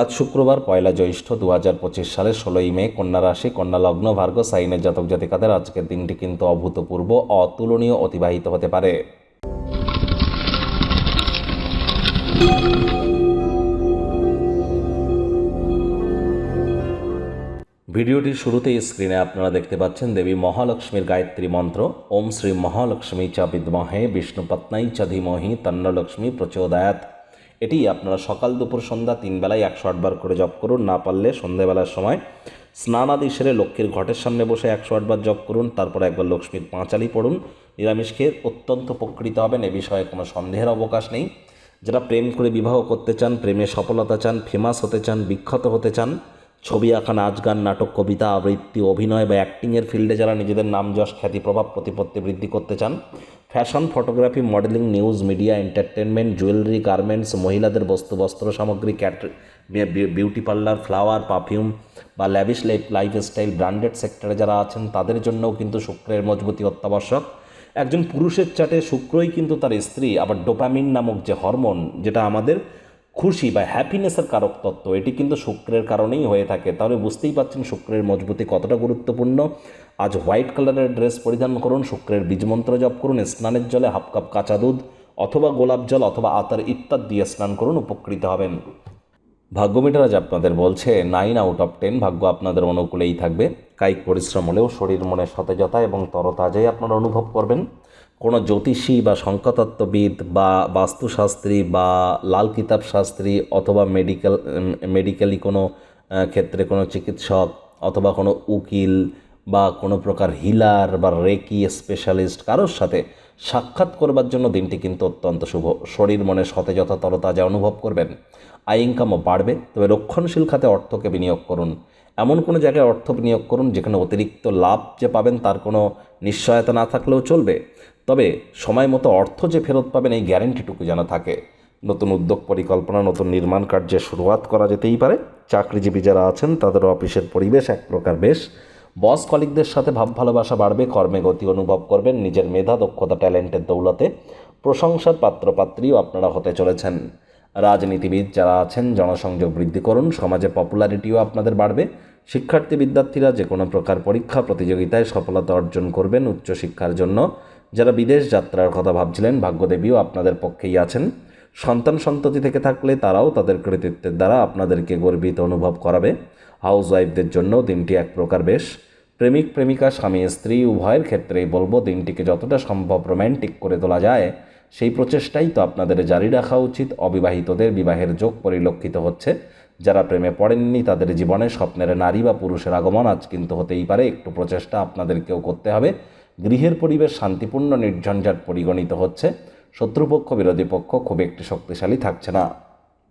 আজ শুক্রবার পয়লা জ্যৈষ্ঠ দু হাজার পঁচিশ সালের ষোলোই মে কন্যা রাশি, কন্যা লগ্ন ভার্গ সাইনের জাতক জাতিকাদের আজকের দিনটি কিন্তু অভূতপূর্ব, অতুলনীয়, অতিবাহিত হতে পারে। ভিডিওটির শুরুতেই স্ক্রিনে আপনারা দেখতে পাচ্ছেন দেবী মহালক্ষ্মীর গায়ত্রী মন্ত্র। ওম শ্রী মহালক্ষ্মী চ বিদ্মহে বিষ্ণুপত্নাই চ ধীমহি, তন্নলক্ষ্মী প্রচোদয়াত। এটি আপনারা সকাল দুপুর সন্ধ্যা তিন বেলায় একশো আটবার করে জপ করুন, না পারলে সন্ধ্যাবেলার সময় স্নান আদি সেরে লক্ষ্মীর ঘটের সামনে বসে একশো আটবার জপ করুন, তারপর একবার লক্ষ্মীর পাঁচালি পড়ুন। নিরামিষ খেয়ে অত্যন্ত উপকৃত হবেন, এ বিষয়ে কোনো সন্দেহের অবকাশ নেই। যারা প্রেম করে বিবাহ করতে চান, প্রেমে সফলতা চান, ফেমাস হতে চান, বিখ্যাত হতে চান, ছবি আঁকা নাচ গান, নাটক, কবিতা, আবৃত্তি, অভিনয় বা অ্যাক্টিংয়ের ফিল্ডে যারা নিজেদের নাম যশ, খ্যাতি, প্রভাব, প্রতিপত্তি বৃদ্ধি করতে চান fashion, photography, modelling, news, media entertainment jewellery, garments, মহিলাদের বস্তু, বস্ত্র সামগ্রী, cater beauty parlour, flower, perfume বা ল্যাভিশ লাইফ লাইফস্টাইল, ব্র্যান্ডেড সেক্টরে যারা আছেন, তাদের জন্যও কিন্তু শুক্রের মজবুতি অত্যাবশ্যক। একজন পুরুষের চাটে শুক্রই কিন্তু তার স্ত্রী, আবার ডোপামিন নামক যে হরমোন, যেটা আমাদের খুশি বা হ্যাপিনেসের কারক তত্ত্ব, এটি কিন্তু শুক্রের কারণেই হয়ে থাকে। তাহলে বুঝতেই পাচ্ছেন শুক্রের মজবুতি কতটা গুরুত্বপূর্ণ। আজ হোয়াইট কালারের ড্রেস পরিধান করুন, শুক্রের বীজমন্ত্র জপ করুন, স্নানের জলে হাফ কাপ কাঁচা দুধ অথবা গোলাপ জল অথবা আতার ইত্যাদি দিয়ে স্নান করুন, উপকৃত হবেন। ভাগ্যমিটার আজ আপনাদের বলছে নাইন আউট অফ টেন ভাগ্য আপনাদের অনুকূলেই থাকবে। কায়িক পরিশ্রম হলেও শরীর, মনে সতেজতা এবং তরতাজাই আপনারা অনুভব করবেন। কোনো জ্যোতিষী বা সংখ্যাতত্ত্ববিদ বা বাস্তুশাস্ত্রী বা লাল কিতাব শাস্ত্রী অথবা মেডিকেল মেডিকেলি কোনো ক্ষেত্রে কোনো চিকিৎসক অথবা কোনো উকিল বা কোনো প্রকার হিলার বা রেকি স্পেশালিস্ট কারোর সাথে সাক্ষাৎ করবার জন্য দিনটি কিন্তু অত্যন্ত শুভ। শরীর মনে সতেজতা তরতাজা অনুভব করবেন। আয় ইনকামও বাড়বে, তবে রক্ষণশীল খাতে অর্থকে বিনিয়োগ করুন। এমন কোনো জায়গায় অর্থ বিনিয়োগ করুন যেখানে অতিরিক্ত লাভ যে পাবেন তার কোনো নিশ্চয়তা না থাকলেও চলবে। তবে সময় মতো অর্থ যে ফেরত পাবেন এই গ্যারেন্টিটুকু যেন থাকে। নতুন উদ্যোগ পরিকল্পনা, নতুন নির্মাণ কার্যের শুরুয়াত করা যেতেই পারে। চাকরিজীবী যারা আছেন তাদের অফিসের পরিবেশ এক প্রকার বেশ বস কলিকদের সাথে ভাব ভালোবাসা বাড়বে, কর্মে গতি অনুভব করবেন, নিজের মেধা, দক্ষতা, ট্যালেন্টের দৌলতে প্রশংসার পাত্রপাত্রীও আপনারা হতে চলেছেন। রাজনীতিবিদ যারা আছেন, জনসংযোগ বৃদ্ধি করুন, সমাজে পপুলারিটিও আপনাদের বাড়বে। শিক্ষার্থী, বিদ্যার্থীরা যে কোনো প্রকার পরীক্ষা, প্রতিযোগিতায় সফলতা অর্জন করবেন উচ্চশিক্ষার জন্য। যারা বিদেশ যাত্রার কথা ভাবছিলেন, ভাগ্যদেবীও আপনাদের পক্ষেই আছেন। সন্তান সন্ততি থেকে থাকলে তারাও তাদের কৃতিত্বের দ্বারা আপনাদেরকে গর্বিত অনুভব করাবে। হাউস ওয়াইফদের জন্য দিনটি এক প্রকার বেশ। প্রেমিক, প্রেমিকা, স্বামী, স্ত্রী, উভয়ের ক্ষেত্রেই বলব দিনটিকে যতটা সম্ভব রোম্যান্টিক করে তোলা যায়, সেই প্রচেষ্টাই তো আপনাদের জারি রাখা উচিত। অবিবাহিতদের বিবাহের যোগ পরিলক্ষিত হচ্ছে। যারা প্রেমে পড়েননি, তাদের জীবনে স্বপ্নের নারী বা পুরুষের আগমন আজ কিন্তু হতেই পারে। একটু প্রচেষ্টা আপনাদেরকেও করতে হবে। গৃহের পরিবেশ শান্তিপূর্ণ, নির্ঝঞ্ঝাট পরিগণিত হচ্ছে। শত্রুপক্ষ, বিরোধী পক্ষ খুব একটি শক্তিশালী থাকছে না।